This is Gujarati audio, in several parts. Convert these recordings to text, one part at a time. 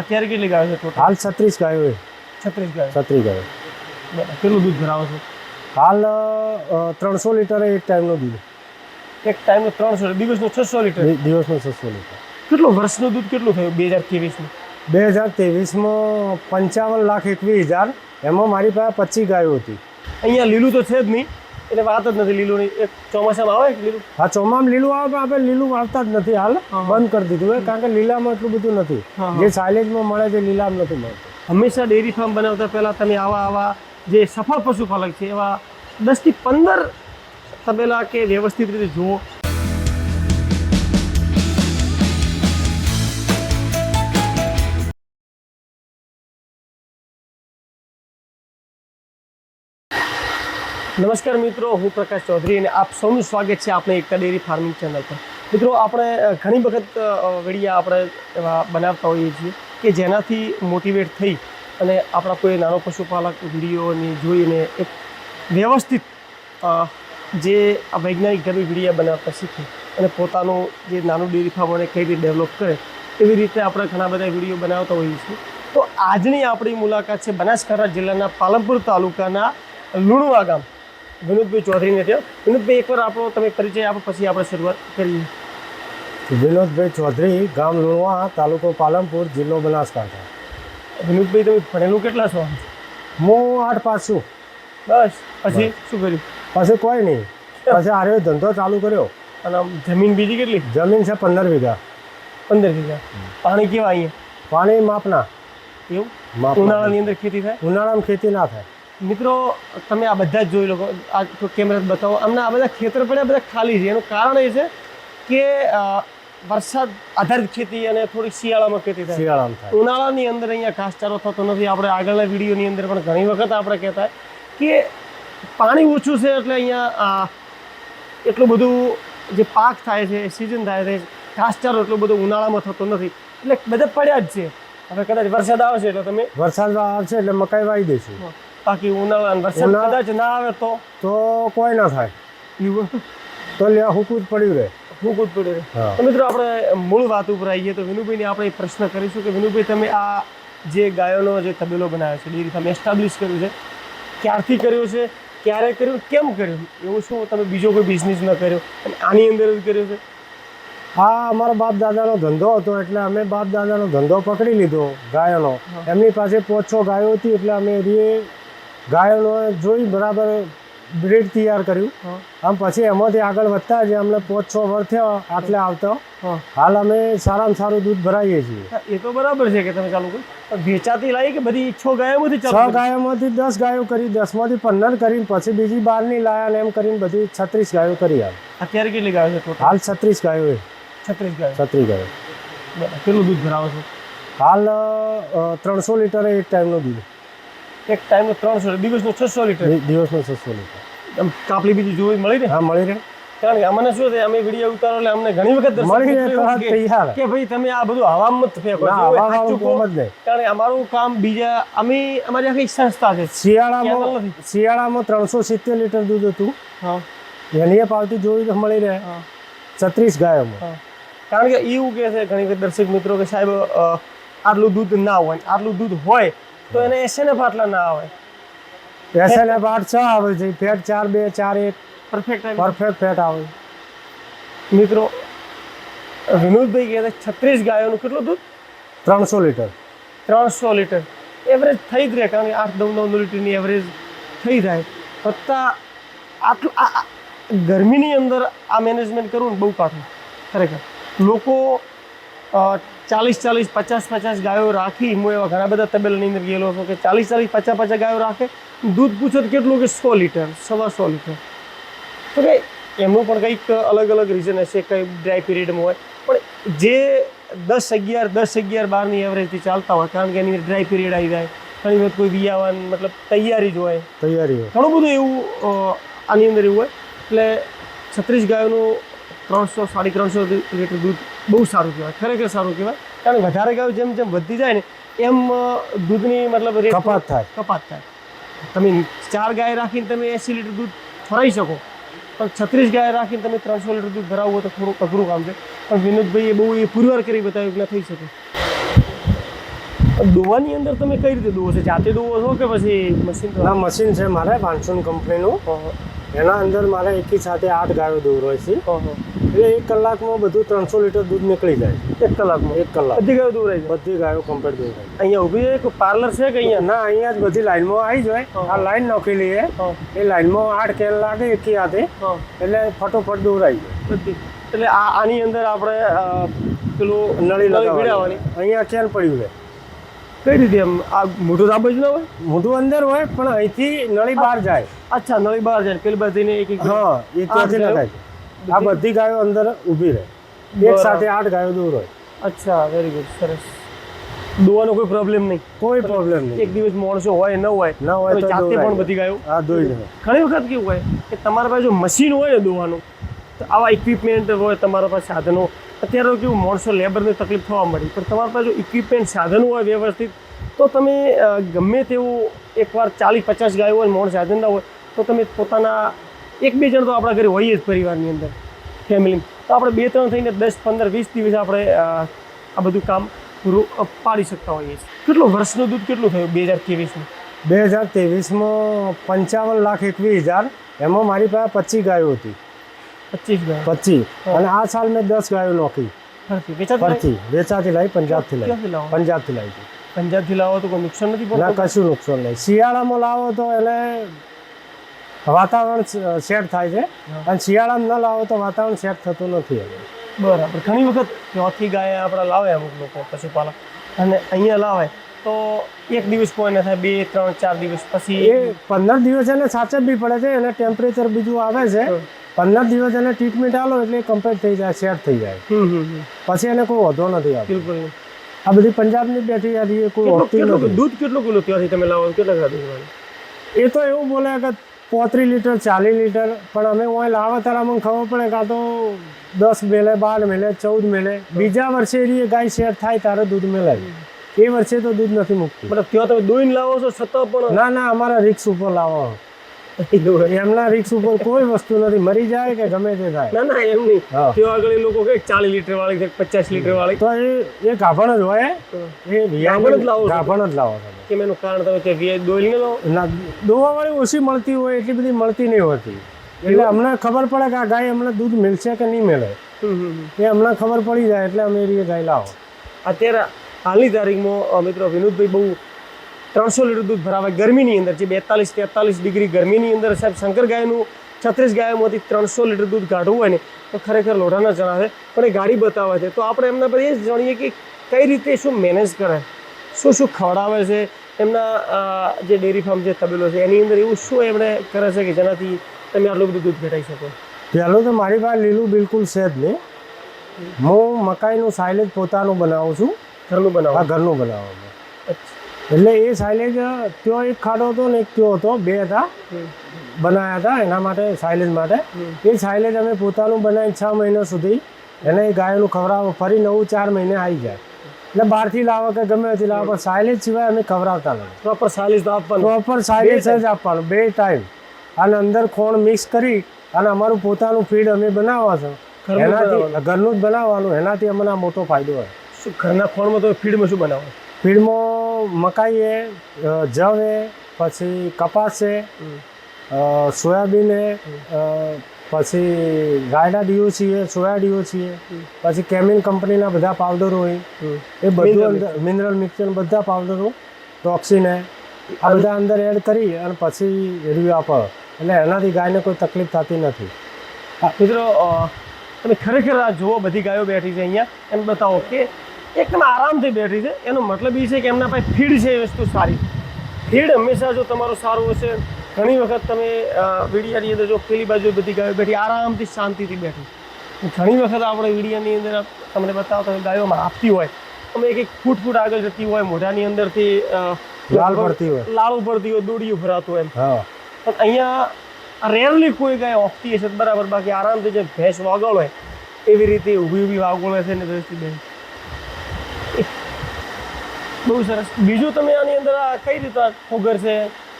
અત્યારે કેટલી ગાયો છે ટોટલ હાલ છત્રીસ ગાયો છે. છત્રીસ ગાયો. છત્રીસ ગાયો. બરાબર. કેટલું દૂધ ભરાવો છો? હાલ ત્રણસો લીટર એક ટાઈમનું દૂધ એક ટાઈમનું ત્રણસો દિવસનું છસો લીટર? દિવસનું છસો લીટર. કેટલું વર્ષનું દૂધ કેટલું થયું બે હજાર ત્રેવીસનું? બે હજાર ત્રેવીસમાં પંચાવન લાખ એકવીસ હજાર. એમાં મારી પાસે પચીસ ગાયો હતી. અહીંયા લીલું તો છે જ નહીં. એટલે વાત જ નથી લીલું ની ચોમાસામાં આવે લીલું? હા ચોમામાં લીલું આવે પણ આપણે લીલું વાવતા જ નથી હાલ. બંધ કરી દીધું. હોય કારણ કે લીલામાં એટલું બધું નથી. જે સાયલેજમાં મળે છે લીલામાં નથી મળતું. હંમેશા ડેરી ફાર્મ બનાવતા પહેલાં તમે આવા આવા જે સફળ પશુપાલક છે એવા દસથી પંદર તબેલા કે વ્યવસ્થિત રીતે જુઓ. નમસ્કાર મિત્રો, હું પ્રકાશ ચૌધરી અને આપ સૌનું સ્વાગત છે આપણે એકતા ડેરી ફાર્મિંગ ચેનલ પર. મિત્રો, આપણે ઘણી વખત વેડિયા આપણે એવા બનાવતા હોઈએ છીએ કે જેનાથી મોટિવેટ થઈ અને આપણા કોઈ નાનો પશુપાલક વિડીયોને જોઈને એક વ્યવસ્થિત જે વૈજ્ઞાનિક ઘરની વિડીયા બનાવતા શીખે અને પોતાનું જે નાનું ડેરી ફાર્મ અને કઈ રીતે ડેવલપ કરે એવી રીતે આપણે ઘણા બધા વીડિયો બનાવતા હોઈએ છીએ. તો આજની આપણી મુલાકાત છે બનાસકાંઠા જિલ્લાના પાલનપુર તાલુકાના લુણવા ગામ. વિનોદભાઈ ચૌધરીને ત્યાં. વિનોદભાઈ એકવાર આપણો તમે પરિચય આપો પછી આપણે શરૂઆત કરીએ. વિનોદભાઈ ચૌધરી ગામ લુણવા તાલુકો પાલનપુર જિલ્લો બનાસકાંઠા. વિનોદભાઈ તમે ભણેલું કેટલા છો? હું આઠ પાસ છું. બસ પછી શું કર્યું? પછી કોઈ નહીં. પછી આર્યો ધંધો ચાલુ કર્યો. અને જમીન બીજી કેટલી? જમીન છે પંદર વીઘા. પંદર વીઘા. પાણી કેવા અહીંયા? પાણી માપના. એવું? ઉનાળાની અંદર ખેતી થાય? ઉનાળામાં ખેતી ના થાય. મિત્રો તમે આ બધા જ જોઈ લો આ કેમેરા બતાવો. અમને આ બધા ખેતર પડ્યા બધા ખાલી છે. એનું કારણ એ છે કે વરસાદ આધારિત ખેતી અને થોડી શિયાળામાં ખેતી થાય. શિયાળામાં ઉનાળાની અંદર અહીંયા ઘાસચારો થતો નથી. આપણે આગળના વિડીયોની અંદર પણ ઘણી વખત આપણે કહેતા કે પાણી ઓછું છે એટલે અહીંયા એટલું બધું જે પાક થાય છે સિઝન થાય છે ઘાસચારો એટલો બધો ઉનાળામાં થતો નથી. એટલે બધા પડ્યા જ છે. હવે કદાચ વરસાદ આવશે એટલે તમે વરસાદ આવશે એટલે મકાઈ વાવી દઈશું. બાકી ઉનાળા વરસાદ કદાચ ના આવે તો? તો કોઈ ના થાય. તો લ્યા હુકું જ પડ્યું રહે હુકું જ પડ્યું રહે. હા. તો મિત્રો આપણે મૂળ વાત ઉપર આવીએ તો વિનુભાઈને આપણે પ્રશ્ન કરીશું કે વિનુભાઈ તમે આ જે ગાયોનો જે તબેલો બનાવ્યો છે ડેરી તમે એસ્ટાબ્લિશ કર્યું છે ક્યારથી કર્યું છે ક્યારે કર્યું કેમ કર્યું? એવું શું તમે બીજો કોઈ બિઝનેસ ન કર્યો? અને આની અંદર જ કર્યો છે? આ અમારા બાપ દાદાનો ધંધો હતો એટલે અમે બાપ દાદાનો ધંધો પકડી લીધો ગાયોનો. એમની પાસે પોચો છ ગાયો હતી એટલે અમે એ ગાયોનો જોઈ બરાબર બ્રેડ તૈયાર કર્યું. આમ પછી એમાંથી આગળ વધતા જે અમને પાંચ છ વર્ષ થયા આટલે આવતો. હાલ અમે સારામાં સારું દૂધ ભરાઈએ છીએ. એ તો બરાબર છે કે તમે ચાલુ પણ વેચાતી લાવી કે બધી છ ગાયોમાંથી છ ચાલુ ગાયોમાંથી દસ ગાયો કરી દસમાંથી પંદર કરીને પછી બીજી બારની લાયા ને એમ કરીને બધી છત્રીસ ગાયો કરી હાલ. અત્યારે કેટલી ગાયો છે હાલ છત્રીસ ગાયો છત્રીસ ગાયો. છત્રીસ ગાયો. કેટલું દૂધ ભરાવો છો? હાલ ત્રણસો લીટર એક ટાઈમનું દૂધ. એક ટાઈમનું ત્રણસો દિવસનું છસો લીટર દિવસનું છસો લીટર આમ કાપલી બીજી જોવી મળી રહે હા મળી રહે કારણ કે અમને શું છે અમે વીડિયો ઉતારો એટલે અમને ઘણી વખત મળી રહે કે ભાઈ તમે આ બધું હવામાં મત ફેંકો કારણ કે અમારું કામ બીજા અમે અમારી આખી સંસ્થા છે શિયાળામાં શિયાળામાં ત્રણસો સિત્તેર લીટર દૂધ હતું હા એની પાવતી જોઈ તો મળી રહે છત્રીસ ગાયોમાં કારણ કે એવું કહે છે ઘણી વખત દર્શક મિત્રો કે સાહેબ આટલું દૂધ ના હોય આટલું દૂધ હોય તો એને એસએને પાટલા ના આવે. એસએન એફ આઠ છ આવે છે. ફેટ ચાર બે ચાર એક. પરફેક્ટ પરફેક્ટ ફેટ આવે. મિત્રો વિનોદભાઈ કહે છત્રીસ ગાયોનું કેટલું દૂધ? ત્રણસો લીટર. ત્રણસો લીટર. એવરેજ થઈ જ રહે કારણ કે આઠ નવ નવ લીટરની એવરેજ થઈ જાય. વત્તા આટલું આ ગરમીની અંદર આ મેનેજમેન્ટ કરવું ને બહુ કાઠું ખરેખર. લોકો ચાલીસ ચાલીસ પચાસ પચાસ ગાયો રાખી હું એવા ઘણા બધા તબેલાની અંદર ગયેલો હતો કે ચાલીસ ચાલીસ પચાસ પચાસ ગાયો રાખે. દૂધ પૂછો તો કેટલું કે સો લીટર સવા સો લીટર. તો કે એમનું પણ કંઈક અલગ અલગ રીઝન હશે કંઈ ડ્રાય પીરિયડમાં હોય. પણ જે દસ અગિયાર દસ અગિયાર બારની એવરેજથી ચાલતા હોય કારણ કે એની અંદર ડ્રાય પીરિયડ આવી જાય ઘણી વખત કોઈ વિયાવાન મતલબ તૈયારી જ હોય. તૈયારી હોય. ઘણું બધું એવું આની અંદર એવું હોય. એટલે છત્રીસ ગાયોનું ત્રણસો સાડી ત્રણસો લીટર દૂધ બહુ સારું કહેવાય ખરેખર સારું કહેવાય. કારણ કે વધારે ગાયો જેમ જેમ વધતી જાય ને એમ દૂધની મતલબ રેટ કપાત થાય. કપાત થાય. તમે ચાર ગાય રાખીને તમે એંસી લીટર દૂધ ફરાઈ શકો પણ છત્રીસ ગાય રાખીને તમે ત્રણસો લીટર દૂધ ભરાવવું હોય તો થોડુંક અઘરું કામ છે. પણ વિનોદભાઈએ બહુ એ પુરવાર કરી બતાવ્યું કે થઈ શકે. દોવાની અંદર તમે કઈ રીતે દોવો છો? જાતે દોવો છો કે પછી મશીન ના મશીન છે મારે વાંચુન કંપનીનું એના અંદર મારે એકી સાથે આઠ ગાયો દોરો છે. એટલે એક કલાકમાં બધું ત્રણસો લીટર દૂધ નીકળી જાય. એક કલાકમાં એક કલાક. બધી ગાયો દોરાય બધી ગાયો કમ્પ્લીટ દોરાય અહીંયા ઊભી એક પાર્લર છે કે અહીંયા? ના અહીંયા જ બધી લાઈનમાં આવી જાય આ લાઈન નોખેલી છે એ લાઈનમાં આઠ કેન લાગે એકી હાથે. એટલે ફટોફટ દોરાઈ જાય. બધી. એટલે આ આની અંદર આપણે પેલું નળી લગાવવાની. અહીંયા કેન પડ્યું છે. કઈ રીતે એમ? આ મોઢું આ બાજુ ના હોય મોઢું અંદર હોય પણ અહીંથી નળી બહાર જાય. અચ્છા નળી બહાર જાય. પેલી બધીને એક એક હા એ ત્યાંથી? લગાય આ બધી ગાયો અંદર ઊભી રહે. એક સાથે આઠ ગાયો દૂર હોય. અચ્છા વેરી ગુડ સરસ. દોવાનો કોઈ પ્રોબ્લેમ નહીં. કોઈ પ્રોબ્લેમ નહીં. એક દિવસ મોણસો હોય ન હોય ન હોય તો જાતે પણ બધી ગાયો? આ દોઈ દે. ઘણી વખત કેવું હોય કે તમારા પાસે જો મશીન હોય ને દોવાનું તો આવા ઇક્વિપમેન્ટ હોય તમારા પાસે સાધનો અત્યારે કેવું મોડસો લેબરની તકલીફ થવા મળી પણ તમારા પાસે જો ઇક્વિપમેન્ટ સાધનો હોય વ્યવસ્થિત, તો તમે ગમે તેવું એકવાર ચાલીસ પચાસ ગાયો હોય, મોડ સાધન હોય, તો તમે પોતાના એક બે જણ તો આપણા ઘરે હોઈએ જ પરિવારની અંદર ફેમિલી તો આપણે બે ત્રણ થઈને દસ પંદર વીસ દિવસ આપણે આ બધું કામ પૂરું પાડી શકતા હોઈએ છીએ. કેટલું વર્ષનું દૂધ કેટલું થયું બે હજાર ત્રેવીસનું બે હજાર ત્રેવીસમાં પંચાવન લાખ એકવીસ હજાર, એમાં મારી પાસે પચીસ ગાયો હતી. પચીસ ગાય. પચીસ. અને આ સાલ મેં દસ ગાયો નોખી. ફરતી. વેચાતી લાવી પંજાબથી લાવી? પંજાબથી લાવી હતી. પંજાબથી લાવો તો કોઈ નુકસાન નથી ના કશું નુકસાન નહીં. શિયાળામાં લાવો તો એને વાતાવરણ સેટ થાય છે. અને શિયાળામાં ન લાવો તો વાતાવરણ સેટ થતું નથી હવે. બરાબર. ઘણી વખત ત્યાંથી ગાય આપણા લાવે અમુક લોકો પશુપાલક. અને અહીંયા લાવે. તો એક દિવસ કોઈને થાય બે ત્રણ ચાર દિવસ પછી એ પંદર દિવસ એને સાચવવી પડે છે. એને ટેમ્પરેચર બીજું આવે છે. પંદર દિવસ એને ટ્રીટમેન્ટ આલો એટલે કમ્પ્લીટ થઈ જાય સેટ થઈ જાય. પછી એને કોઈ વધો નથી આવતો. બિલકુલ આ બધી પંજાબની બેઠી આ કોઈ હોતી નથી. દૂધ કેટલું કિલો ત્યાંથી તમે લાવો કેટલા ખાધું એ તો એવું બોલે કે પોત્રીસ લીટર ચાલીસ લીટર પણ અમે ઓય લાવે ત્યારે અમને ખબર પડે કાં તો દસ મેલે બાર મેલે ચૌદ મેલે. બીજા વર્ષે એ ગાય શેર થાય ત્યારે દૂધ મેલાય. એ વર્ષે તો દૂધ નથી મૂકતું. મતલબ ત્યાં તમે દોઈને લાવો છો છતાં પણ ના ના અમારા રિક્સ ઉપર લાવો. એમના રિક્સ ઉપર કોઈ વસ્તુ નથી. મરી જાય કે ગમે તે થાય. ના ના એમ નહીં. ત્યાં આગળ લોકો કે ચાલીસ લીટર વાળી છે પચાસ લીટર વાળી. તો એ એ ગાભણ જ હોય. એ ગાભણ જ લાવો ગાભણ જ લાવો તમે કેમ એનું કારણ તમે કે વીઆઈ દોઈને લો ના દોવાવાળી ઓછી મળતી હોય એટલી બધી મળતી નહીં હોતી. એટલે અમને ખબર પડે કે આ ગાય અમને દૂધ મળશે કે નહીં મળે. એ અમને ખબર પડી જાય એટલે અમે એ ગાય લાવો. અત્યારે હાલની તારીખમાં મિત્રો વિનોદભાઈ બહુ ત્રણસો લીટર દૂધ ભરાવે ગરમીની અંદર જે બેતાલીસ તેતાલીસ ડિગ્રી ગરમીની અંદર સાહેબ શંકર ગાયનું છત્રીસ ગાયોમાંથી ત્રણસો લીટર દૂધ કાઢવું હોય ને તો ખરેખર લોઢાના જણાવે પણ એ ગાડી બતાવે છે. તો આપણે એમના પર એ જ જાણીએ કે કઈ રીતે શું મેનેજ કરે શું શું ખવડાવે છે? એમના જે ડેરી ફાર્મ જે તબેલો છે એની અંદર એવું શું એમણે કરે છે કે જેનાથી તમે આટલું બધું દૂધ ભેટાઈ શકો? પહેલું તો મારી પાસે લીલું બિલકુલ છે જ નહીં. હું મકાઈનું સાયલેજ પોતાનું બનાવું છું. ઘરનું બનાવું. ઘરનું બનાવું. એટલે એ સાયલેજ ત્યો એક ખાડો હતો ને એક ત્યો હતો બે હતા બનાવ્યા હતા એના માટે સાયલેજ માટે. એ સાયલેજ અમે પોતાનું બનાવી છ મહિના સુધી એને ગાયોનું ખવડાવો ફરી નવું ચાર મહિને આવી જાય. એટલે બહારથી લાવો કે ગમે તે લાવો પણ સાયલેજ સિવાય અમે ખવડાવતા નથી. પ્રોપર સાયલેજ તો આપવાનું. પ્રોપર સાયલેજ જ આપવાનું બે ટાઈમ અને અંદર ખોણ મિક્સ કરી અને અમારું પોતાનું ફીડ અમે બનાવવા છે. એનાથી ઘરનું જ બનાવવાનું એનાથી અમને મોટો ફાયદો હોય. શું ઘરના ખોણમાં તો ફીડમાં શું બનાવો ફીડમાં મકાઈ જવે પછી કપાસ છે સોયાબીન પછી ગાયડા ડીઓ છીએ સોયા ડીઓ છીએ પછી કેમિન કંપનીના બધા પાવડરો હોય એ બધું મિનરલ મિક્સર. બધા પાવડરો ટોક્સીને આ બધા અંદર એડ કરી અને પછી રિવ્યુ આપો. એટલે એનાથી ગાયને કોઈ તકલીફ થતી નથી. મિત્રો તમે ખરેખર આ જુઓ બધી ગાયો બેઠી છે અહીંયા. એમ બતાવો કે એકદમ આરામથી બેઠી છે. એનો મતલબ એ છે કે એમના પાસે ફીડ છે એ વસ્તુ સારી. ફીડ હંમેશા જો તમારું સારું હશે. ઘણી વખત તમે વીડિયાની અંદર જો પેલી બાજુ બધી ગાયો બેઠી આરામથી શાંતિથી બેઠી. ઘણી વખત આપણે વીડિયાની અંદર તમને બતાવતા ગાયોમાં આપતી હોય. અમે એક એક ફૂટ ફૂટ આગળ જતી હોય મોઢાની અંદરથી લાલ પડતી હોય. લાળું પડતી હોય દોડિયું ભરાતું હોય પણ અહીંયા રેરલી કોઈ ગાય ઓફતી હશે બરાબર બાકી આરામથી જે ભેંસ વાગળ હોય એવી રીતે ઊભી ઊભી વાગોળે છે ને દ્રષ્ટિ બેન બહુ સરસ. બીજું તમે આની અંદર આ કઈ રીતે ફોગર છે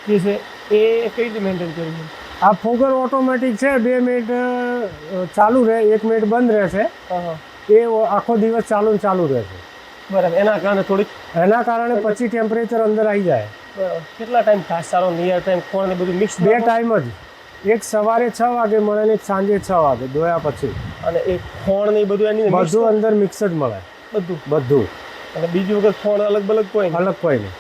જે છે એ કઈ રીતે મેન્ટેન કર્યું છે? આ ફોગર ઓટોમેટિક છે બે મિનિટ ચાલુ રહે એક મિનિટ બંધ રહેશે. એ આખો દિવસ ચાલુ ચાલુ રહેશે. બરાબર. એના કારણે થોડીક એના કારણે પછી ટેમ્પરેચર અંદર આવી જાય. કેટલા ટાઈમ ઘાસચારો નિયર ટાઈમ કોણ બધું મિક્સ બે ટાઈમ જ. એક સવારે છ વાગે મળે ને સાંજે છ વાગે ધોયા પછી. અને એ ખોણ ને બધું એની બધું અંદર મિક્સ જ મળે. બધું? બધું. અને બીજી વખત ફોન અલગ અલગ કોઈ. અલગ કોઈ નહીં.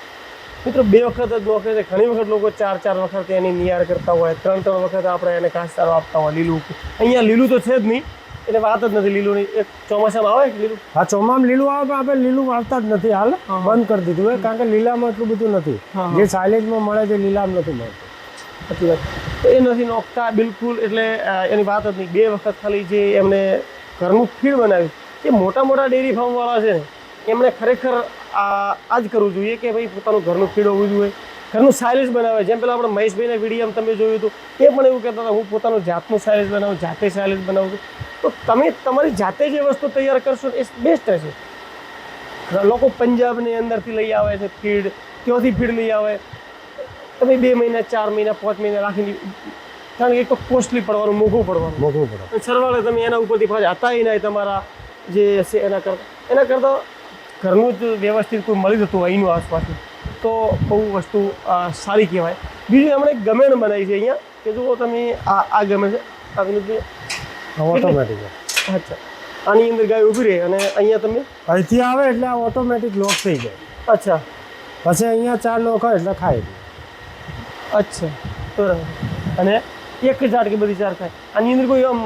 મિત્રો બે વખત જ નોખે છે ઘણી વખત લોકો ચાર ચાર વખત એની નિયાર કરતા હોય ત્રણ ત્રણ વખત આપણે એને ઘાસચારો આપતા હોય લીલું. અહીંયા લીલું તો છે જ નહીં એટલે વાત જ નથી લીલું નહીં એક ચોમાસામાં આવે કે લીલું? હા ચોમામ લીલું આવે પણ આપણે લીલું વાળતા જ નથી. હાલ. બંધ કરી દીધું. હોય કારણ કે લીલામાં એટલું બધું નથી. જે સાઇલેજમાં મળે છે લીલામાં નથી મળતું. સાચી વાત. એ નથી નોખતા બિલકુલ એટલે એની વાત જ નહીં. બે વખત ખાલી જે એમને ઘરનું ફીડ બનાવ્યું. એ મોટા મોટા ડેરી ફાર્મવાળા છે ને એમણે ખરેખર આ જ કરવું જોઈએ કે ભાઈ પોતાનું ઘરનું ફીડ હોવું જોઈએ. ઘરનું સાયલેજ બનાવે. જેમ પેલા આપણે મહેશભાઈના વીડિયો તમે જોયું હતું એ પણ એવું કહેતા હતા હું પોતાનું જાતનું સાયલેજ બનાવું જાતે સાયલેજ બનાવું છું. તો તમે તમારી જાતે જે વસ્તુ તૈયાર કરશો એ બેસ્ટ રહેશે. લોકો પંજાબની અંદરથી લઈ આવે છે ફીડ ત્યાંથી ફીડ લઈ આવે. તમે બે મહિના ચાર મહિના પાંચ મહિના રાખીને કારણ કે એક તો કોસ્ટલી પડવાનું મોંઘું પડવાનું. મોઘું પડે. અને સરવાળે તમે એના ઉપરથી પાછા હતા નહીં તમારા જે હશે એના કરતાં. એના કરતાં ઘરનું જ વ્યવસ્થિત કોઈ મળી જતું હોય અહીંનું આસપાસનું. તો બહુ વસ્તુ સારી કહેવાય. બીજું એમણે ગમેણ બનાવી છે અહીંયા. કે જુઓ તમે આ આ ગમે છે. આ ઓટોમેટિક અચ્છા. આની અંદર ગાય ઊભી રહે અને અહીંયા તમે? અહીંથી આવે એટલે આ ઓટોમેટિક લોક થઈ જાય. અચ્છા. પછી અહીંયા ચાર નોખો એટલે ખાય. અચ્છા. બરાબર. અને એક ઝાડ કે બધી ચાર ખાય. આની અંદર કોઈ આમ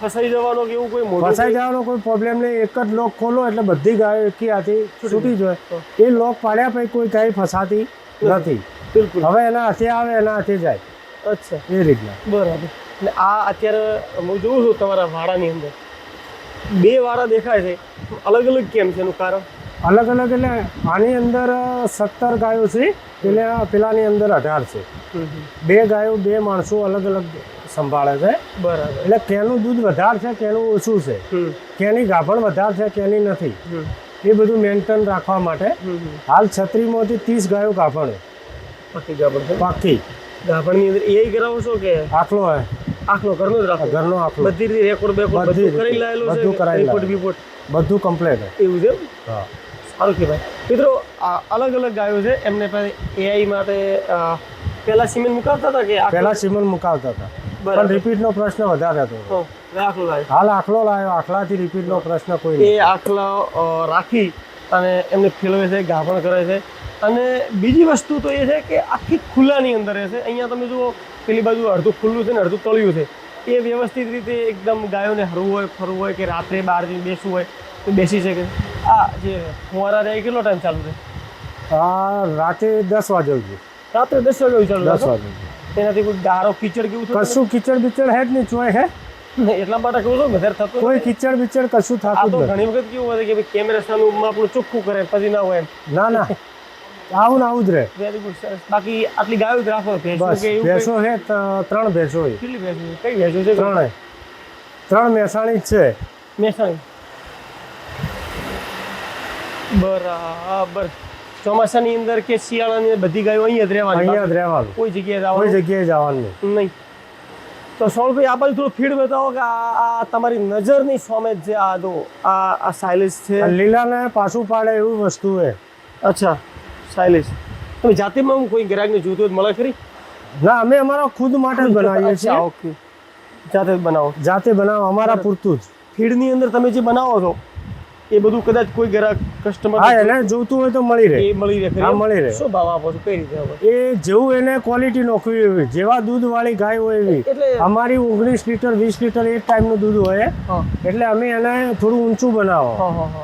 ફસાઈ જવાનો કે એવું કોઈ મોટું ફસાઈ જવાનો કોઈ પ્રોબ્લેમ નહીં. એક જ લોક ખોલો એટલે બધી ગાયો એકી હાથી છૂટી જાય. એ લોક પાડ્યા પછી કોઈ ગાય ફસાતી નથી. બિલકુલ. હવે એના હાથે આવે એના હાથે જાય. અચ્છા. એ રીતના. બરાબર. એટલે આ અત્યારે હું જોઉં છું તમારા વાડાની અંદર. બે વાડા દેખાય છે. અલગ અલગ કેમ છે એનું કારણ? અલગ અલગ એટલે આની અંદર સત્તર ગાયો છે. પેલા પેલાની અંદર અઢાર છે. બે ગાયો બે માણસો અલગ અલગ સંભાળે છે. બરાબર. એટલે કેનું દૂધ વધારે છે કેનું ઓછું છે. કેની ગાભણ વધારે છે કેની નથી. એ બધું મેન્ટેન રાખવા માટે હાલ છત્રીમાંથી ત્રીસ ગાયો ગાભણ. પાકી ગાભણ પાકી. ગાભણની અંદર એ કરાવો છો કે? આખલો હે. આખલો ઘરનો જ રાખો? ઘરનો આખલો. બધી રીતે રેકોર્ડ બેકોર્ડ બધી. કરી લાયેલું બધું છે કરાવી રિપોર્ટ. બિપોર્ટ બધું કમ્પ્લેટ એવું છે? હા. સારું કહેવાય. મિત્રો અલગ અલગ ગાયો છે. એમને પાસે એઆઈ માટે પહેલા સિમેન્ટ મુકાવતા હતા કે પહેલા સિમેન્ટ મુકાવતા હતા. પણ રિપીટનો પ્રશ્ન વધારે હતો. હાલ આખલો લાવ્યો આખલાથી રિપીટનો પ્રશ્ન કોઈ એ આખલા રાખી અને એમને ફેલવે છે ગાભણ કરે છે. અને બીજી વસ્તુ તો એ છે કે આખી ખુલ્લાની અંદર રહે છે. અહીંયા તમે જુઓ પેલી બાજુ અડધું ખુલ્લું છે ને અડધું તળિયું છે. એ વ્યવસ્થિત રીતે એકદમ ગાયોને હરવું હોય ફરવું હોય કે રાત્રે બહાર જઈને બેસવું હોય તો બેસી શકે. આ જે ફુવારા રહે કેટલો ટાઈમ ચાલુ છે? આ રાતે દસ વાગે રાત્રે દસ વાગે ચાલુ દસ. વાગે એનાથી કોઈ ગારો કીચડ કેવું કશું કીચડ બિચડ હે જ નહીં ચોય હે? એટલા માટે કહું છું વધારે થતું કોઈ કિચડ બિચડ કશું થતું તો ઘણી વખત કેવું હોય કે ભાઈ કેમેરા સામે આપણું ચોખ્ખું કરે પછી ના હોય ના ના. આવું ને આવું જ રહે. વેરી ગુડ સર બાકી આટલી ગાયો જ રાખો ભેંસો ત- ત્રણ ભેંસો હોય કેટલી ભેંસો કઈ ભેંસો છે? ત્રણ. ત્રણ મહેસાણી છે. મહેસાણી. બરાબર. ચોમાસાની અંદર કે શિયાળાની બધી ગાયો અહીંયા જ રહેવાની અહીંયા જ રહેવાનું. કોઈ જગ્યાએ કોઈ જગ્યાએ જવાનું નહીં. તો સૌરભભાઈ આ બાજુ થોડું ફીડ બતાવો કે આ તમારી નજરની સામે જે આ જો આ આ સાયલેજ છે. લીલાને પાછું પાડે એવું વસ્તુ છે. અચ્છા સાયલેજ તમે જાતિમાં કોઈ ગ્રાહકને જોતું મળે ખરી? ના અમે અમારા ખુદ માટે જ બનાવીએ છીએ. ઓકે. જાતે જ બનાવો. જાતે બનાવો અમારા પૂરતું જ. ફીડની અંદર તમે જે બનાવો છો એ બધું કદાચ કોઈ ગ્રાહક કસ્ટમર હા એને જોતું હોય તો મળી રહે. એ મળી રહે હા, મળી રહે. શું ભાવ આપો છો? કઈ રીતે આપો એ જેવું એને ક્વોલિટી નોખવી એવી જેવા દૂધવાળી ગાય હોય એવી. એટલે અમારી ઓગણીસ લીટર વીસ લીટર એક ટાઈમનું દૂધ હોય. એટલે અમે એને થોડું ઊંચું બનાવો.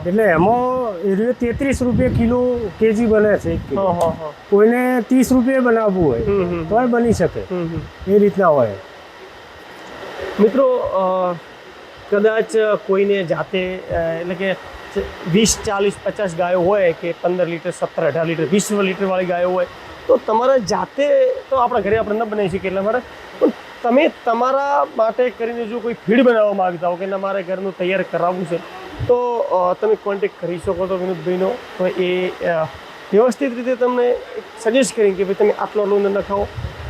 એટલે એમાં તેત્રીસ રૂપિયા કિલો કેજી બને છે કોઈને ત્રીસ રૂપિયા બનાવવું હોય તો બની શકે. એ રીતના હોય. મિત્રો કદાચ કોઈને જાતે એટલે કે વીસ, ચાલીસ, પચાસ ગાયો હોય કે પંદર લીટર, સત્તર, અઢાર લીટર, વીસ લીટરવાળી ગાયો હોય, તો તમારા જાતે તો આપણા ઘરે આપણે ન બનાવી શકીએ એટલા માટે. પણ તમે તમારા માટે કરીને જો કોઈ ફીડ બનાવવા માગતા હો કે મારે ઘરનું તૈયાર કરાવવું છે, તો તમે કોન્ટેક કરી શકો છો વિનોદભાઈનો. તો એ વ્યવસ્થિત રીતે તમને સજેસ્ટ કરીને કે ભાઈ તમે આટલો લોન નખાવો.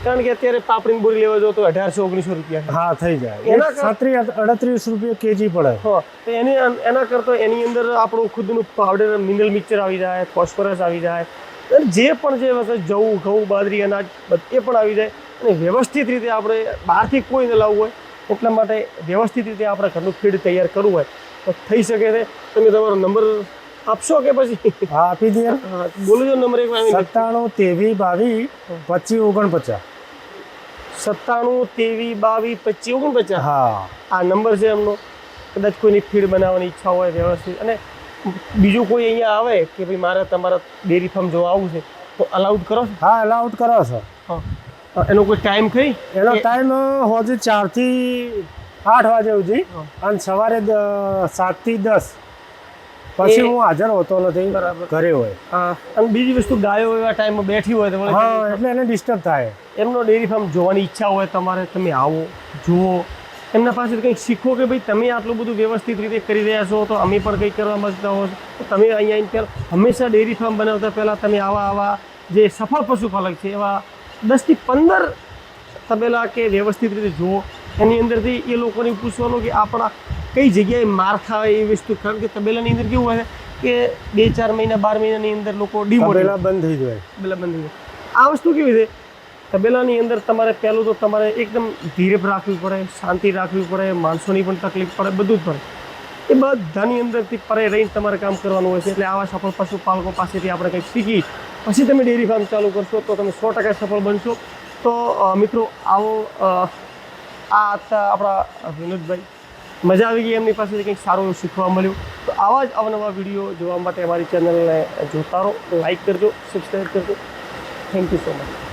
કારણ કે અત્યારે પાપડીની બોરી લેવા જો તો અઢારસો ઓગણીસો રૂપિયા હા થઈ જાય. એના સાત્રી અડત્રીસ રૂપિયા કેજી પડે. હા તો એની એના કરતાં એની અંદર આપણું ખુદનું પાવડર મિનરલ મિક્સર આવી જાય ફોસ્ફરસ આવી જાય અને જે પણ જે વસ્તુ જવું ઘઉં બાજરી અનાજ બધે એ પણ આવી જાય. અને વ્યવસ્થિત રીતે આપણે બહારથી કોઈ ન લાવવું હોય એટલા માટે વ્યવસ્થિત રીતે આપણે ઘરનું ફીડ તૈયાર કરવું હોય તો થઈ શકે છે. તમે તમારો નંબર આપશો કે પછી? હા આપી દે હા, બોલો નંબર એક સત્તાણું તેવી બાવી પચીસ ઓગણપચાસ. સત્તાણું તેવી બાવીસ પચીસ ઓગણપચાસ. હા. આ નંબર છે એમનો. કદાચ કોઈની ફીડ બનાવવાની ઈચ્છા હોય વ્યવસ્થિત. અને બીજું કોઈ અહીંયા આવે કે ભાઈ મારે તમારા ડેરી ફાર્મ જોવા આવવું છે તો અલાઉડ કરો છો? હા અલાઉડ કરો છો. હા. એનો કોઈ ટાઈમ ખરી? એનો ટાઈમ હોજે ચારથી આઠ વાગે સુધી. અને સવારે સાતથી દસ. પછી હું હાજર હોતો નથી. ઘરે હોય. અને બીજી વસ્તુ ગાયો એવા ટાઈમમાં બેઠી હોય તો હા એટલે એને ડિસ્ટર્બ થાય. એમનો ડેરી ફાર્મ જોવાની ઈચ્છા હોય તમારે તમે આવો જુઓ. એમના પાસે કંઈક શીખો કે ભાઈ તમે આટલું બધું વ્યવસ્થિત રીતે કરી રહ્યા છો તો અમે પણ કંઈક કરવા માંગતા હો તમે અહીંયા આવીને હંમેશા ડેરી ફાર્મ બનાવતા પહેલાં તમે આવા આવા જે સફળ પશુપાલક છે એવા દસથી પંદર તબેલા કે વ્યવસ્થિત રીતે જુઓ. એની અંદરથી એ લોકોને પૂછવાનું કે આપણા કઈ જગ્યાએ માર ખાય એ વસ્તુ? કારણ કે તબેલાની અંદર કેવું હોય કે બે ચાર મહિના બાર મહિનાની અંદર લોકો ડિમોટિવ તબેલા બંધ થઈ જાય. તબેલા બંધ થઈ જાય. આ વસ્તુ કેવી છે? તબેલાની અંદર તમારે પહેલું તો તમારે એકદમ ધીરપ રાખવી પડે શાંતિ રાખવી પડે માણસોની પણ તકલીફ પડે બધું જ પડે. એ બધાની અંદરથી પરે રહીને તમારે કામ કરવાનું હોય છે એટલે આવા સફળ પશુપાલકો પાસેથી આપણે કંઈક શીખી. પછી તમે ડેરી ફાર્મ ચાલુ કરશો તો તમે સો ટકા સફળ બનશો. તો મિત્રો આવો આ હતા આપણા વિનોદભાઈ. મજા આવી ગઈ, એમની પાસેથી કંઈક સારું શીખવા મળ્યું. તો આવા જ અવનવા વીડિયો જોવા માટે અમારી ચેનલને જોતા રહો લાઈક કરજો સબસ્ક્રાઈબ કરજો. Thank you so much